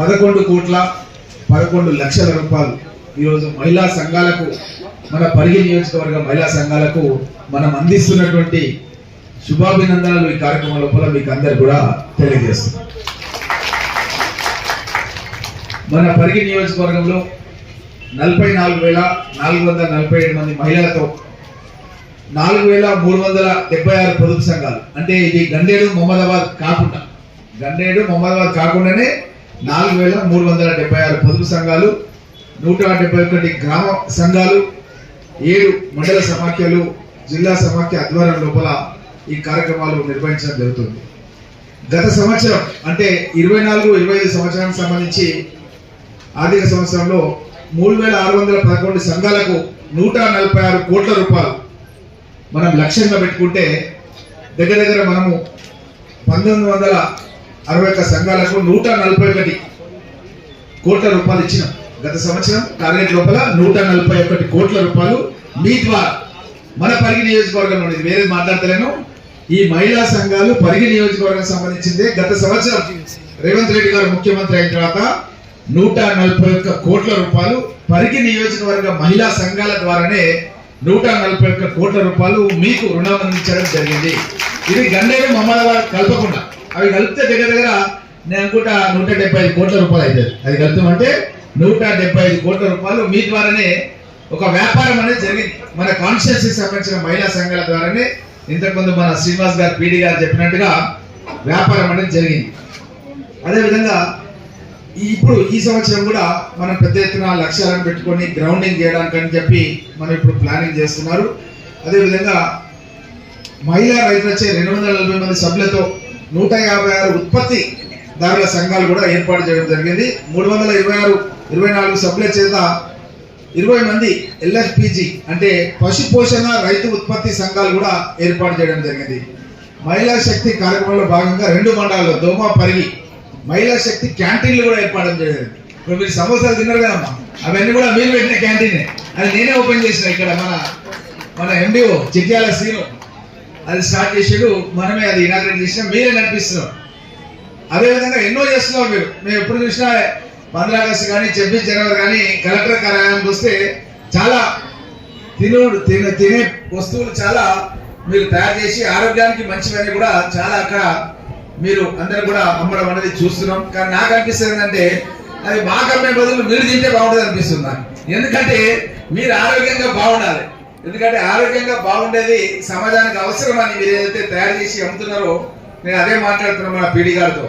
పదకొండు కోట్ల పదకొండు లక్షల రూపాయలు ఈరోజు మహిళా సంఘాలకు మన పరిగి నియోజకవర్గ మహిళా సంఘాలకు మనం అందిస్తున్నటువంటి శుభాభినందనలు ఈ కార్యక్రమం లోపల మీకు అందరు కూడా తెలియజేస్తున్నాం మన పరిగి నియోజకవర్గంలో నలభై నాలుగు వేల నాలుగు వందల నలభై ఏడు మంది మహిళలతో నాలుగు వేల మూడు వందల డెబ్బై ఆరు పొదుపు సంఘాలు. అంటే ఇది గండేడు మొహమ్మదాబాద్ కాకుండా గండేడు మొహమ్మదాబాద్ కాకుండానే నాలుగు వేల మూడు వందల డెబ్బై ఆరు పొదుపు సంఘాలు నూట డెబ్బై ఒకటి గ్రామ సంఘాలు ఏడు మండల సమాఖ్యలు జిల్లా సమాఖ్య ఆధ్వర్యం లోపల ఈ కార్యక్రమాలు నిర్వహించడం జరుగుతుంది. గత సంవత్సరం అంటే ఇరవై నాలుగు ఇరవై ఐదు సంవత్సరానికి సంబంధించి ఆర్థిక సంవత్సరంలో మూడు వేల ఆరు వందల పదకొండు సంఘాలకు నూట నలభై ఆరు కోట్ల రూపాయలు మనం లక్ష్యంగా పెట్టుకుంటే దగ్గర దగ్గర మనము పంతొమ్మిది వందల అరవై ఒక్క సంఘాలకు నూట నలభై ఒకటి కోట్ల రూపాయలు ఇచ్చినాం గత సంవత్సరం టార్గెట్ లోపల నూట నలభై ఒకటి కోట్ల రూపాయలు మీ ద్వారా మన పరిగి నియోజకవర్గంలో ఉండేది వేరే మాట్లాడతలేను. ఈ మహిళా సంఘాలు పరిగి నియోజకవర్గం సంబంధించిందే. గత సంవత్సరం రేవంత్ రెడ్డి గారు ముఖ్యమంత్రి అయిన తర్వాత నూట నలభై ఒక్క కోట్ల రూపాయలు పరిగి నియోజకవర్గ మహిళా సంఘాల ద్వారానే నూట నలభై ఒక్క కోట్ల రూపాయలు మీకు రుణం అందించడం జరిగింది. ఇది గండేరు మమ్మల కలపకుండా అవి కలిపితే దగ్గర దగ్గర నేను అనుకుంటా నూట డెబ్బై ఐదు కోట్ల రూపాయలు అవుతుంది అది కలుపుతామంటే నూట డెబ్బై ఐదు కోట్ల రూపాయలు మీ ద్వారానే ఒక వ్యాపారం అనేది జరిగింది. మన కాన్స్టిట్యూన్సీ సంబంధించిన మహిళా సంఘాల ద్వారానే ఇంతకుముందు మన శ్రీనివాస్ గారు పీడి గారు చెప్పినట్టుగా వ్యాపారం అనేది జరిగింది. అదేవిధంగా ఇప్పుడు ఈ సంవత్సరం కూడా మనం పెద్ద ఎత్తున లక్ష్యాలను పెట్టుకొని గ్రౌండింగ్ చేయడానికి అని చెప్పి మనం ఇప్పుడు ప్లానింగ్ చేస్తున్నారు. అదేవిధంగా మహిళా రైతులచే రెండు వందల నలభై మంది సభ్యులతో నూట యాభై ఆరు ఉత్పత్తి దారుల సంఘాలు కూడా ఏర్పాటు చేయడం జరిగింది. మూడు వందల ఇరవై ఆరు ఇరవై నాలుగు సభ్యుల చేత ఇరవై మంది ఎల్ఎఫ్పిజి అంటే పశు పోషణ రైతు ఉత్పత్తి సంఘాలు కూడా ఏర్పాటు చేయడం జరిగింది. మహిళా శక్తి కార్యక్రమంలో భాగంగా రెండు మండలాల్లో దోమ పరిగి మహిళా శక్తి క్యాంటీన్లు కూడా ఏర్పాటు జరిగింది. ఇప్పుడు మీరు సమోసాలు తిన్నారు కదమ్మా? అవన్నీ కూడా మీరు పెట్టిన క్యాంటీనే. అది నేనే ఓపెన్ చేసిన ఇక్కడ మన మన ఎండిఓ చిట్యాల సీను అది స్టార్ట్ చేసాడు మనమే అది ఇనాగ్రేట్ చేసినా మీరే నడిపిస్తున్నాం అదేవిధంగా ఎన్నో చేస్తున్నాం మీరు. మేము ఎప్పుడు చూసినా పంద్రా ఆగస్టు కానీ ఛబ్బీస్ జనవరి కానీ కలెక్టర్ కార్యాలయానికి వస్తే చాలా తిను తినే తినే వస్తువులు చాలా మీరు తయారు చేసి ఆరోగ్యానికి మంచివని కూడా చాలా అక్కడ మీరు అందరు కూడా అమ్మడం అనేది చూస్తున్నాం. కానీ నాకు అనిపిస్తుంది ఏంటంటే అది బాగా అమ్మే బదులు మీరు తింటే బాగుంటుంది అనిపిస్తుంది ఎందుకంటే మీరు ఆరోగ్యంగా బాగుండాలి. ఎందుకంటే ఆరోగ్యంగా బాగుండేది సమాజానికి అవసరమని మీరు ఏదైతే తయారు చేసి అమ్ముతున్నారో నేను అదే మాట్లాడుతున్నాను మన పీడి గారితో.